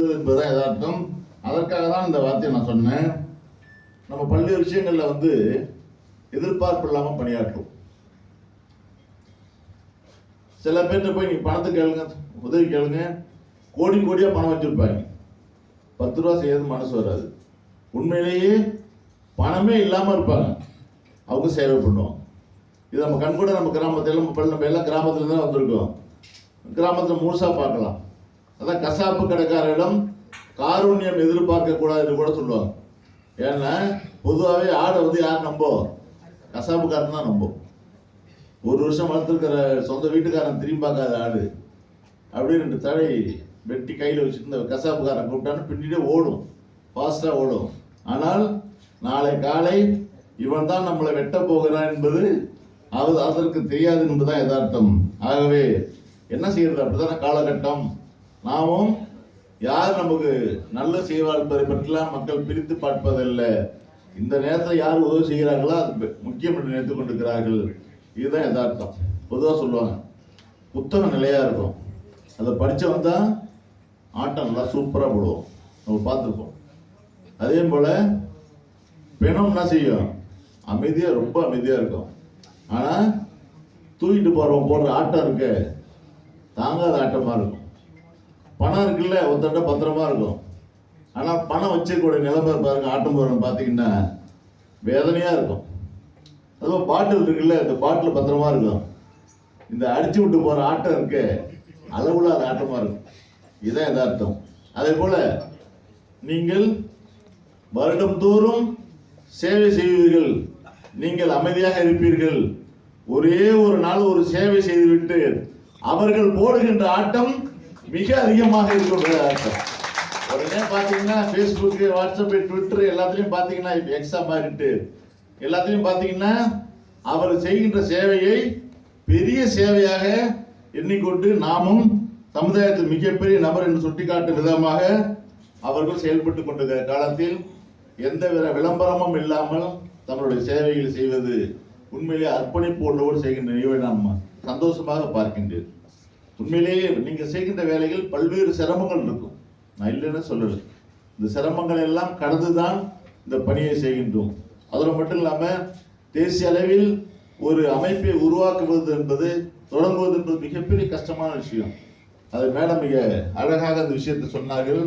என்பதுதான் யதார்த்தம். அதற்காக தான் இந்த வார்த்தையை நான் சொன்னேன். நம்ம பல்வேறு விஷயங்கள்ல வந்து எதிர்பார்ப்பு இல்லாம பணியாற்றும். சில பேர்கிட்ட போய் நீ பணத்தை கேளுங்க உதவி கேளுங்க. கோடி கோடியா பணம் வச்சிருப்பாங்க. பத்து ரூபா செய்யறது மனசு வராது. உண்மையிலேயே பணமே இல்லாம இருப்பாங்க. அவங்க சேவை பண்ணுவோம் இது நம்ம கண்கூட நம்ம கிராமத்தில் நம்ம நம்ம எல்லாம் கிராமத்துல தான் வந்திருக்கோம். கிராமத்தில் முழுசா பார்க்கலாம். அதான் கசாப்பு கடைக்காரரிடம் காரூண்யம் எதிர்பார்க்க கூடாதுன்னு கூட சொல்லுவாங்க. ஏன்னா பொதுவாகவே ஆடை வந்து யார் நம்போ? கசாப்புக்காரன் தான் நம்போ ஒரு வருஷம் வளர்த்துருக்கிற சொந்த வீட்டுக்காரன் திரும்பி பார்க்காத ஆடு அப்படியே ரெண்டு தழை வெட்டி கையில் வச்சுருந்த கசாப்புக்காரன் கூப்பிட்டான்னு பின்னாடியே ஓடும். ஃபாஸ்ட்டாக ஓடும். ஆனால் நாளை காலை இவன் தான் நம்மளை வெட்ட போகிறான் என்பது அது அதற்கு தெரியாது என்பதுதான் யதார்த்தம். ஆகவே என்ன செய்யறது? அப்படித்தான காலகட்டம். நாமும் யார் நமக்கு நல்ல செய்வார் என்பதை பற்றிலாம் மக்கள் பிரித்து பார்ப்பதில்லை. இந்த நேரத்தில் யார் உதவி செய்கிறார்களோ அது முக்கியம் என்று நினைத்து கொண்டிருக்கிறார்கள். இதுதான் யதார்த்தம். பொதுவாக சொல்லுவாங்க புத்தகம் நிலையாக இருக்கும். அதை படித்தவன் தான் ஆட்டம் நல்லா சூப்பராக போடுவோம் நம்ம பார்த்துருப்போம். அதே போல் பிணம் என்ன செய்யும்? அமைதியாக ரொம்ப அமைதியாக இருக்கும். ஆனால் தூக்கிட்டு போகிறவன் போடுற ஆட்டம் இருக்கு தாங்காத ஆட்டமாக இருக்கும். பணம் இருக்குல்ல ஒருத்தட்ட பத்திரமா இருக்கும். ஆனால் பணம் வச்சிருக்கக்கூடிய நிலைமை பாருங்க ஆட்டம் போகிறோம் பார்த்தீங்கன்னா வேதனையாக இருக்கும். அதுவும் பாட்டில் இருக்குல்ல இந்த பாட்டில் பத்திரமா இருக்கும். இந்த அடிச்சு விட்டு போகிற ஆட்டம் இருக்கு அளவுல அது ஆட்டமா இருக்கும். இதுதான் யதார்த்தம். அதே போல நீங்கள் வருடம் தோறும் சேவை செய்வீர்கள். நீங்கள் அமைதியாக இருப்பீர்கள். ஒரே ஒரு நாள் ஒரு சேவை செய்துவிட்டு அவர்கள் போடுகின்ற ஆட்டம் மிக அதிகமாக இருக்கும் அர்த்தம். உடனே பார்த்தீங்கன்னா ஃபேஸ்புக்கு வாட்ஸ்அப் ட்விட்டர் எல்லாத்துலேயும் பார்த்தீங்கன்னா இப்போ எக்ஸா மாறிட்டு எல்லாத்துலேயும் பார்த்தீங்கன்னா அவர் செய்கின்ற சேவையை பெரிய சேவையாக எண்ணிக்கொண்டு நாமும் சமுதாயத்தில் மிகப்பெரிய நபர் என்று சுட்டிக்காட்டும் விதமாக அவர்கள் செயல்பட்டு கொண்டிருக்கிற காலத்தில் எந்த வித விளம்பரமும் இல்லாமல் தங்களுடைய சேவைகள் செய்வது உண்மையிலே அர்ப்பணிப்போடு செய்கின்ற நிகழ்வை நாம் சந்தோஷமாக பார்க்கின்றேன். உண்மையிலேயே நீங்க செய்கின்ற வேலைகள் பல்வேறு சிரமங்கள் இருக்கும். நான் இல்லைன்னு சொல்லல. இந்த சிரமங்கள் எல்லாம் கடந்துதான் இந்த பணியை செய்கின்றோம். அதோடு மட்டும் இல்லாமல் தேசிய அளவில் ஒரு அமைப்பை உருவாக்குவது என்பது தொடங்குவது என்பது மிகப்பெரிய கஷ்டமான விஷயம். அது மேடம் மிக அழகாக அந்த விஷயத்தை சொன்னார்கள்.